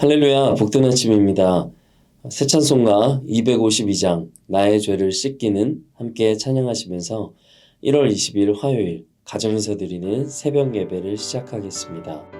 할렐루야, 복된 아침입니다. 새 찬송가 252장, 나의 죄를 씻기는 함께 찬양하시면서 1월 20일 화요일, 가정에서 드리는 새벽 예배를 시작하겠습니다.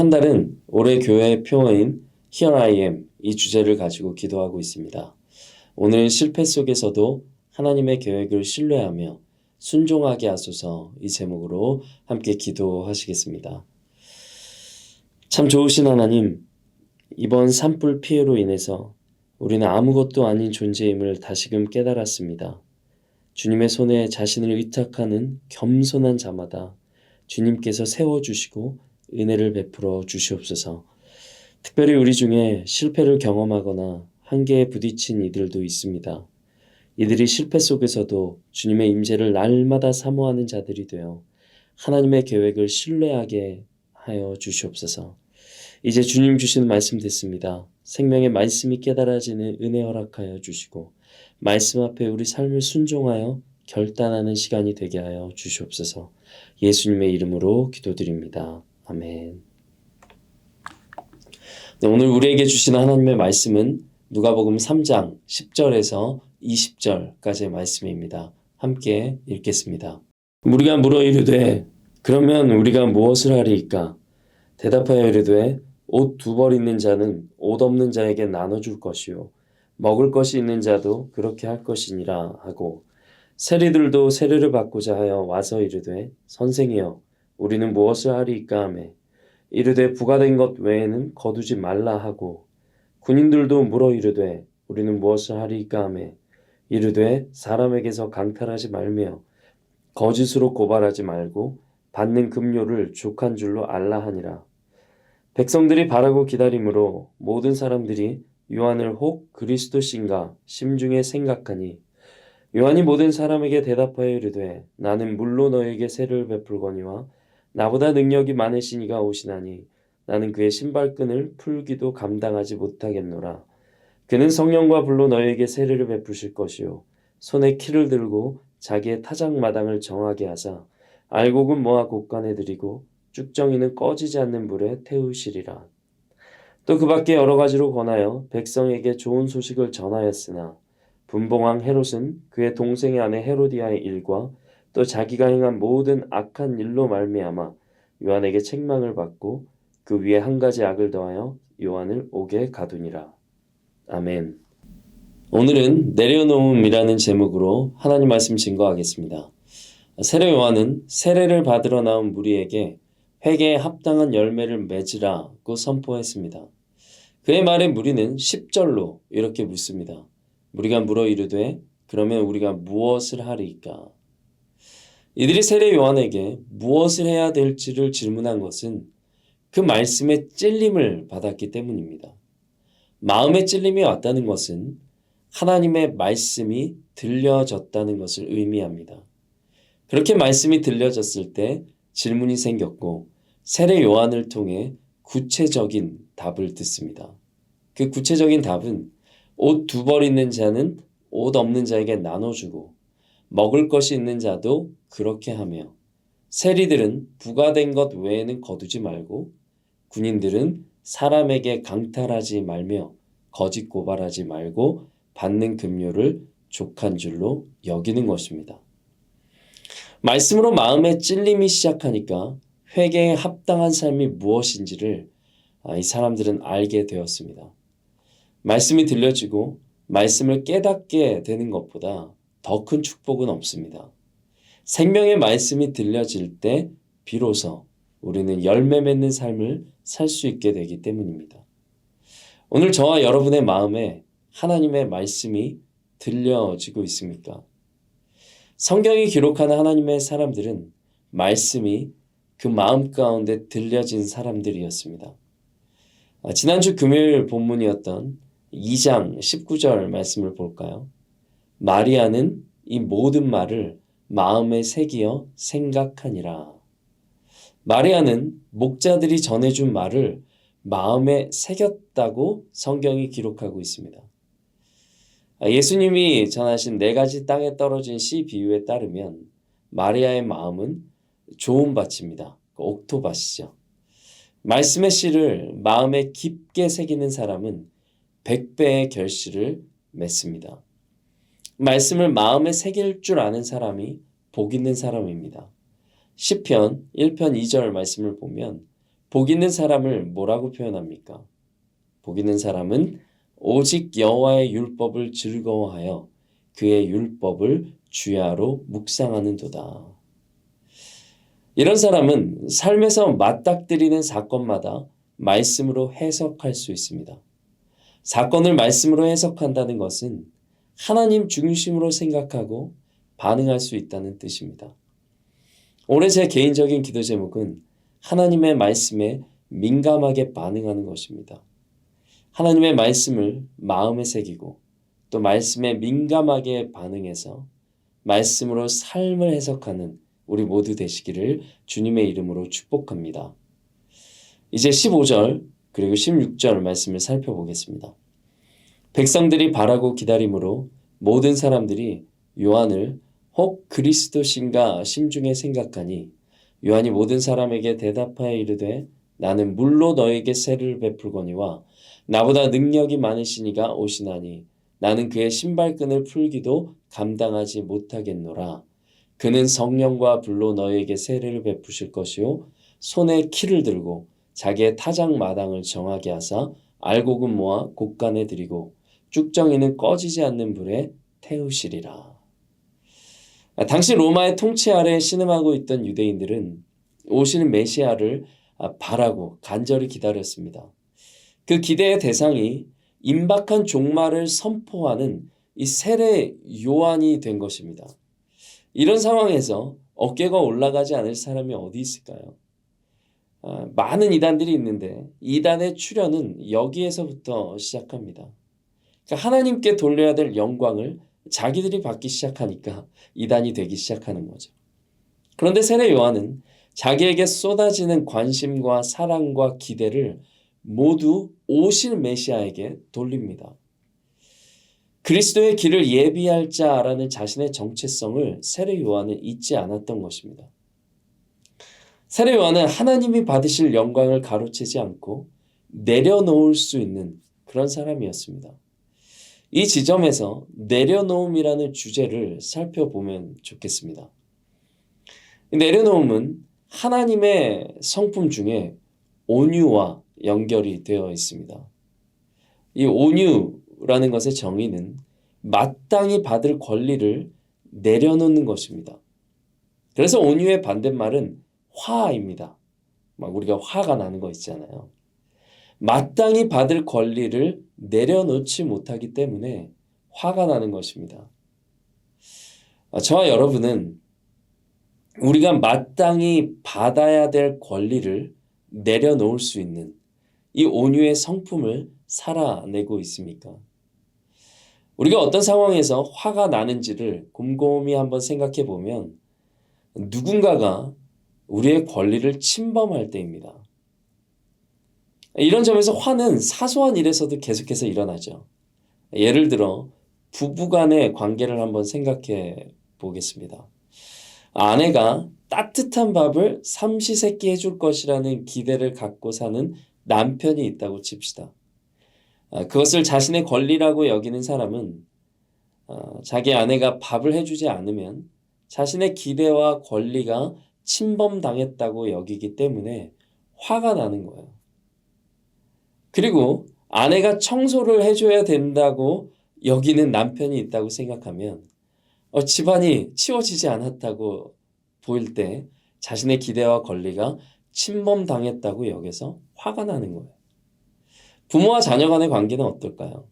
한 달은 올해 교회의 표어인 Here I am 이 주제를 가지고 기도하고 있습니다. 오늘 실패 속에서도 하나님의 계획을 신뢰하며 순종하게 하소서 이 제목으로 함께 기도하시겠습니다. 참 좋으신 하나님, 이번 산불 피해로 인해서 우리는 아무것도 아닌 존재임을 다시금 깨달았습니다. 주님의 손에 자신을 의탁하는 겸손한 자마다 주님께서 세워주시고 은혜를 베풀어 주시옵소서. 특별히 우리 중에 실패를 경험하거나 한계에 부딪힌 이들도 있습니다. 이들이 실패 속에서도 주님의 임재를 날마다 사모하는 자들이 되어 하나님의 계획을 신뢰하게 하여 주시옵소서. 이제 주님 주시는 말씀 듣습니다. 생명의 말씀이 깨달아지는 은혜 허락하여 주시고 말씀 앞에 우리 삶을 순종하여 결단하는 시간이 되게 하여 주시옵소서. 예수님의 이름으로 기도드립니다. 아멘. 네, 오늘 우리에게 주신 하나님의 말씀은 누가복음 3장 10절에서 20절까지의 말씀입니다. 함께 읽겠습니다. 우리가 물어 이르되 그러면 우리가 무엇을 하리이까? 대답하여 이르되 옷 두 벌 있는 자는 옷 없는 자에게 나눠줄 것이요 먹을 것이 있는 자도 그렇게 할 것이니라 하고 세리들도 세례를 받고자 하여 와서 이르되 선생이여 우리는 무엇을 하리이까 하매 이르되 부가된 것 외에는 거두지 말라 하고 군인들도 물어 이르되 우리는 무엇을 하리이까 하매 이르되 사람에게서 강탈하지 말며 거짓으로 고발하지 말고 받는 급료를 족한 줄로 알라 하니라. 백성들이 바라고 기다림으로 모든 사람들이 요한을 혹 그리스도신가 심중에 생각하니 요한이 모든 사람에게 대답하여 이르되 나는 물로 너에게 세를 베풀거니와 나보다 능력이 많으신 이가 오시나니 나는 그의 신발끈을 풀기도 감당하지 못하겠노라. 그는 성령과 불로 너에게 세례를 베푸실 것이요. 손에 키를 들고 자기의 타작 마당을 정하게 하사 알곡은 모아 곳간에 들이고 쭉정이는 꺼지지 않는 불에 태우시리라. 또 그 밖에 여러 가지로 권하여 백성에게 좋은 소식을 전하였으나 분봉왕 헤롯은 그의 동생의 아내 헤로디아의 일과 또 자기가 행한 모든 악한 일로 말미암아 요한에게 책망을 받고 그 위에 한 가지 악을 더하여 요한을 옥에 가두니라. 아멘. 오늘은 내려놓음이라는 제목으로 하나님 말씀 증거하겠습니다. 세례 요한은 세례를 받으러 나온 무리에게 회개에 합당한 열매를 맺으라고 선포했습니다. 그의 말에 무리는 10절로 이렇게 묻습니다. 우리가 물어 이르되 그러면 우리가 무엇을 하리이까? 이들이 세례 요한에게 무엇을 해야 될지를 질문한 것은 그 말씀의 찔림을 받았기 때문입니다. 마음의 찔림이 왔다는 것은 하나님의 말씀이 들려졌다는 것을 의미합니다. 그렇게 말씀이 들려졌을 때 질문이 생겼고 세례 요한을 통해 구체적인 답을 듣습니다. 그 구체적인 답은 옷 두 벌 있는 자는 옷 없는 자에게 나눠주고 먹을 것이 있는 자도 그렇게 하며 세리들은 부가된 것 외에는 거두지 말고 군인들은 사람에게 강탈하지 말며 거짓 고발하지 말고 받는 급료를 족한 줄로 여기는 것입니다. 말씀으로 마음에 찔림이 시작하니까 회개에 합당한 삶이 무엇인지를 아, 이 사람들은 알게 되었습니다. 말씀이 들려지고 말씀을 깨닫게 되는 것보다 더 큰 축복은 없습니다. 생명의 말씀이 들려질 때 비로소 우리는 열매 맺는 삶을 살 수 있게 되기 때문입니다. 오늘 저와 여러분의 마음에 하나님의 말씀이 들려지고 있습니까? 성경이 기록하는 하나님의 사람들은 말씀이 그 마음 가운데 들려진 사람들이었습니다. 아, 지난주 금요일 본문이었던 2장 19절 말씀을 볼까요? 마리아는 이 모든 말을 마음에 새기어 생각하니라. 마리아는 목자들이 전해준 말을 마음에 새겼다고 성경이 기록하고 있습니다. 아, 예수님이 전하신 네 가지 땅에 떨어진 씨 비유에 따르면 마리아의 마음은 좋은 밭입니다. 그 옥토밭이죠. 말씀의 씨를 마음에 깊게 새기는 사람은 백배의 결실을 맺습니다. 말씀을 마음에 새길 줄 아는 사람이 복 있는 사람입니다. 시편 1편 2절 말씀을 보면 복 있는 사람을 뭐라고 표현합니까? 복 있는 사람은 오직 여호와의 율법을 즐거워하여 그의 율법을 주야로 묵상하는도다. 이런 사람은 삶에서 맞닥뜨리는 사건마다 말씀으로 해석할 수 있습니다. 사건을 말씀으로 해석한다는 것은 하나님 중심으로 생각하고 반응할 수 있다는 뜻입니다. 올해 제 개인적인 기도 제목은 하나님의 말씀에 민감하게 반응하는 것입니다. 하나님의 말씀을 마음에 새기고 또 말씀에 민감하게 반응해서 말씀으로 삶을 해석하는 우리 모두 되시기를 주님의 이름으로 축복합니다. 이제 15절 그리고 16절 말씀을 살펴보겠습니다. 백성들이 바라고 기다림으로 모든 사람들이 요한을 혹 그리스도신가 심중에 생각하니 요한이 모든 사람에게 대답하여 이르되 나는 물로 너에게 세를 베풀거니와 나보다 능력이 많으시니가 오시나니 나는 그의 신발끈을 풀기도 감당하지 못하겠노라. 그는 성령과 불로 너희에게 세례를 베푸실 것이요 손에 키를 들고 자기의 타작 마당을 정하게 하사 알곡은 모아 곡간에 들이고 쭉정이는 꺼지지 않는 불에 태우시리라. 아, 당시 로마의 통치 아래 신음하고 있던 유대인들은 오시는 메시아를 아, 바라고 간절히 기다렸습니다. 그 기대의 대상이 임박한 종말을 선포하는 이 세례 요한이 된 것입니다. 이런 상황에서 어깨가 올라가지 않을 사람이 어디 있을까요? 아, 많은 이단들이 있는데 이단의 출현은 여기에서부터 시작합니다. 그러니까 하나님께 돌려야 될 영광을 자기들이 받기 시작하니까 이단이 되기 시작하는 거죠. 그런데 세례 요한은 자기에게 쏟아지는 관심과 사랑과 기대를 모두 오실 메시아에게 돌립니다. 그리스도의 길을 예비할 자라는 자신의 정체성을 세례 요한은 잊지 않았던 것입니다. 세례 요한은 하나님이 받으실 영광을 가로채지 않고 내려놓을 수 있는 그런 사람이었습니다. 이 지점에서 내려놓음이라는 주제를 살펴보면 좋겠습니다. 내려놓음은 하나님의 성품 중에 온유와 연결이 되어 있습니다. 이 온유라는 것의 정의는 마땅히 받을 권리를 내려놓는 것입니다. 그래서 온유의 반대말은 화입니다. 막 우리가 화가 나는 거 있잖아요. 마땅히 받을 권리를 내려놓지 못하기 때문에 화가 나는 것입니다. 아, 저와 여러분은 우리가 마땅히 받아야 될 권리를 내려놓을 수 있는 이 온유의 성품을 살아내고 있습니까? 우리가 어떤 상황에서 화가 나는지를 곰곰이 한번 생각해 보면 누군가가 우리의 권리를 침범할 때입니다. 이런 점에서 화는 사소한 일에서도 계속해서 일어나죠. 예를 들어 부부 간의 관계를 한번 생각해 보겠습니다. 아내가 따뜻한 밥을 삼시세끼 해줄 것이라는 기대를 갖고 사는 남편이 있다고 칩시다. 아, 그것을 자신의 권리라고 여기는 사람은 아, 자기 아내가 밥을 해주지 않으면 자신의 기대와 권리가 침범당했다고 여기기 때문에 화가 나는 거예요. 그리고 아내가 청소를 해줘야 된다고 여기는 남편이 있다고 생각하면 어, 집안이 치워지지 않았다고 보일 때 자신의 기대와 권리가 침범당했다고 여겨서 화가 나는 거예요. 부모와 자녀 간의 관계는 어떨까요?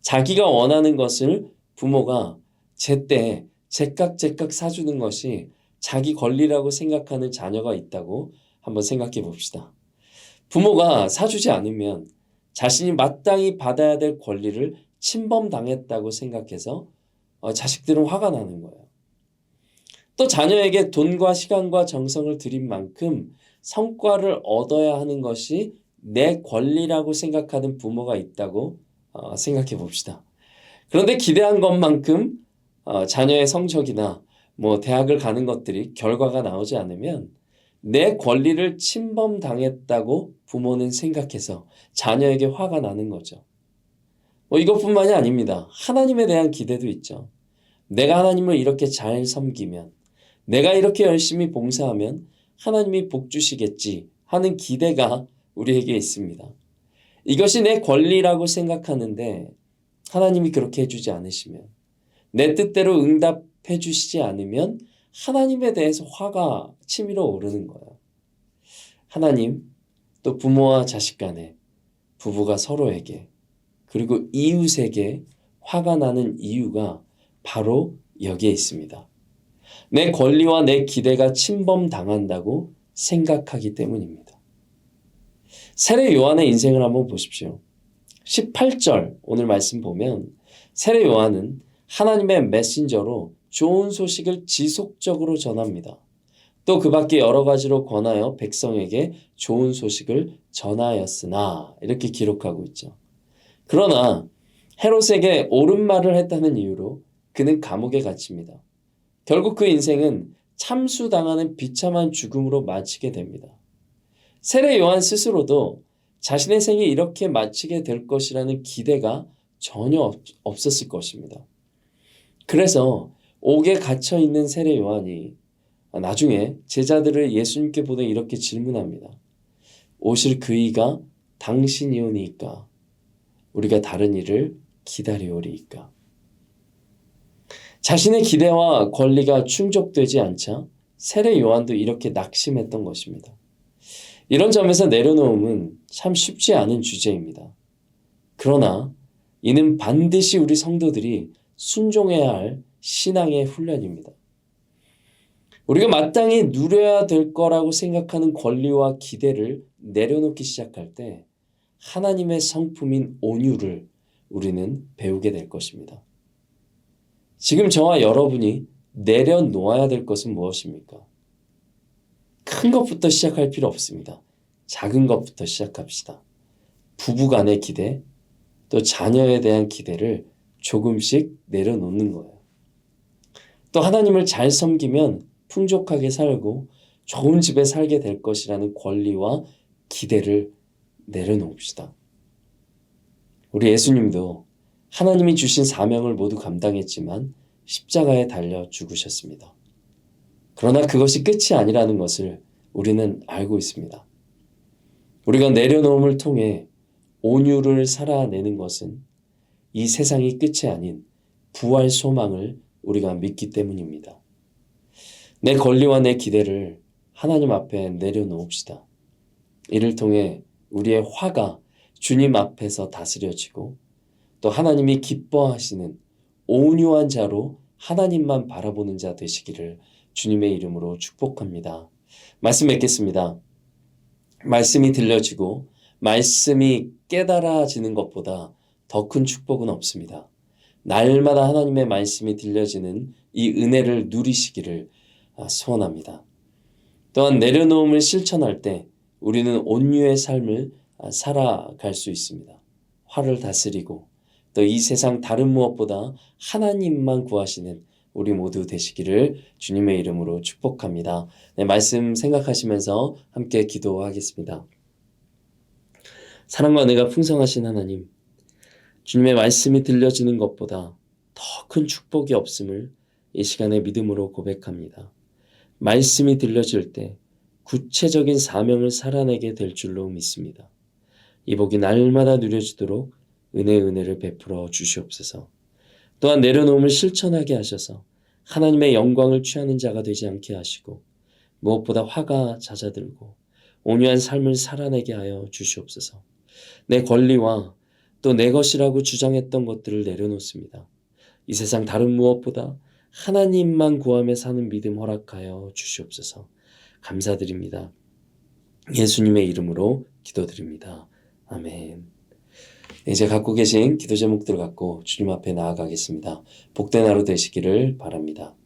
자기가 원하는 것을 부모가 제때 제깍 제깍 사주는 것이 자기 권리라고 생각하는 자녀가 있다고 한번 생각해 봅시다. 부모가 사주지 않으면 자신이 마땅히 받아야 될 권리를 침범당했다고 생각해서 어, 자식들은 화가 나는 거예요. 또 자녀에게 돈과 시간과 정성을 들인 만큼 성과를 얻어야 하는 것이 내 권리라고 생각하는 부모가 있다고 어, 생각해 봅시다. 그런데 기대한 것만큼 어, 자녀의 성적이나 뭐 대학을 가는 것들이 결과가 나오지 않으면 내 권리를 침범당했다고 부모는 생각해서 자녀에게 화가 나는 거죠. 뭐 이것뿐만이 아닙니다. 하나님에 대한 기대도 있죠. 내가 하나님을 이렇게 잘 섬기면, 내가 이렇게 열심히 봉사하면 하나님이 복 주시겠지 하는 기대가 우리에게 있습니다. 이것이 내 권리라고 생각하는데 하나님이 그렇게 해주지 않으시면, 내 뜻대로 응답해 주시지 않으면 하나님에 대해서 화가 치밀어 오르는 거예요. 하나님, 또 부모와 자식 간에, 부부가 서로에게, 그리고 이웃에게 화가 나는 이유가 바로 여기에 있습니다. 내 권리와 내 기대가 침범당한다고 생각하기 때문입니다. 세례 요한의 인생을 한번 보십시오. 18절 오늘 말씀 보면 세례 요한은 하나님의 메신저로 좋은 소식을 지속적으로 전합니다. 또 그 밖에 여러 가지로 권하여 백성에게 좋은 소식을 전하였으나 이렇게 기록하고 있죠. 그러나 헤롯에게 옳은 말을 했다는 이유로 그는 감옥에 갇힙니다. 결국 그 인생은 참수당하는 비참한 죽음으로 마치게 됩니다. 세례 요한 스스로도 자신의 생이 이렇게 마치게 될 것이라는 기대가 전혀 없, 없었을 것입니다. 그래서 옥에 갇혀 있는 세례 요한이 나중에 제자들을 예수님께 보내 이렇게 질문합니다. 오실 그이가 당신이오니까 우리가 다른 일을 기다리오리이까. 자신의 기대와 권리가 충족되지 않자 세례 요한도 이렇게 낙심했던 것입니다. 이런 점에서 내려놓음은 참 쉽지 않은 주제입니다. 그러나 이는 반드시 우리 성도들이 순종해야 할 신앙의 훈련입니다. 우리가 마땅히 누려야 될 거라고 생각하는 권리와 기대를 내려놓기 시작할 때 하나님의 성품인 온유를 우리는 배우게 될 것입니다. 지금 저와 여러분이 내려놓아야 될 것은 무엇입니까? 큰 것부터 시작할 필요 없습니다. 작은 것부터 시작합시다. 부부 간의 기대, 또 자녀에 대한 기대를 조금씩 내려놓는 거예요. 또 하나님을 잘 섬기면 풍족하게 살고 좋은 집에 살게 될 것이라는 권리와 기대를 내려놓읍시다. 우리 예수님도 하나님이 주신 사명을 모두 감당했지만 십자가에 달려 죽으셨습니다. 그러나 그것이 끝이 아니라는 것을 우리는 알고 있습니다. 우리가 내려놓음을 통해 온유를 살아내는 것은 이 세상이 끝이 아닌 부활 소망을 우리가 믿기 때문입니다. 내 권리와 내 기대를 하나님 앞에 내려놓읍시다. 이를 통해 우리의 화가 주님 앞에서 다스려지고 또 하나님이 기뻐하시는 온유한 자로 하나님만 바라보는 자 되시기를 주님의 이름으로 축복합니다. 말씀 맺겠습니다. 말씀이 들려지고 말씀이 깨달아지는 것보다 더 큰 축복은 없습니다. 날마다 하나님의 말씀이 들려지는 이 은혜를 누리시기를 아, 소원합니다. 또한 내려놓음을 실천할 때 우리는 온유의 삶을 아, 살아갈 수 있습니다. 화를 다스리고 또 이 세상 다른 무엇보다 하나님만 구하시는 우리 모두 되시기를 주님의 이름으로 축복합니다. 네, 말씀 생각하시면서 함께 기도하겠습니다. 사랑과 은혜가 풍성하신 하나님, 주님의 말씀이 들려지는 것보다 더 큰 축복이 없음을 이 시간에 믿음으로 고백합니다. 말씀이 들려질 때 구체적인 사명을 살아내게 될 줄로 믿습니다. 이 복이 날마다 누려지도록 은혜 은혜를 베풀어 주시옵소서. 또한 내려놓음을 실천하게 하셔서 하나님의 영광을 취하는 자가 되지 않게 하시고 무엇보다 화가 잦아들고 온유한 삶을 살아내게 하여 주시옵소서. 내 권리와 또 내 것이라고 주장했던 것들을 내려놓습니다. 이 세상 다른 무엇보다 하나님만 구하며 사는 믿음 허락하여 주시옵소서. 감사드립니다. 예수님의 이름으로 기도드립니다. 아멘. 이제 갖고 계신 기도 제목들을 갖고 주님 앞에 나아가겠습니다. 복된 하루 되시기를 바랍니다.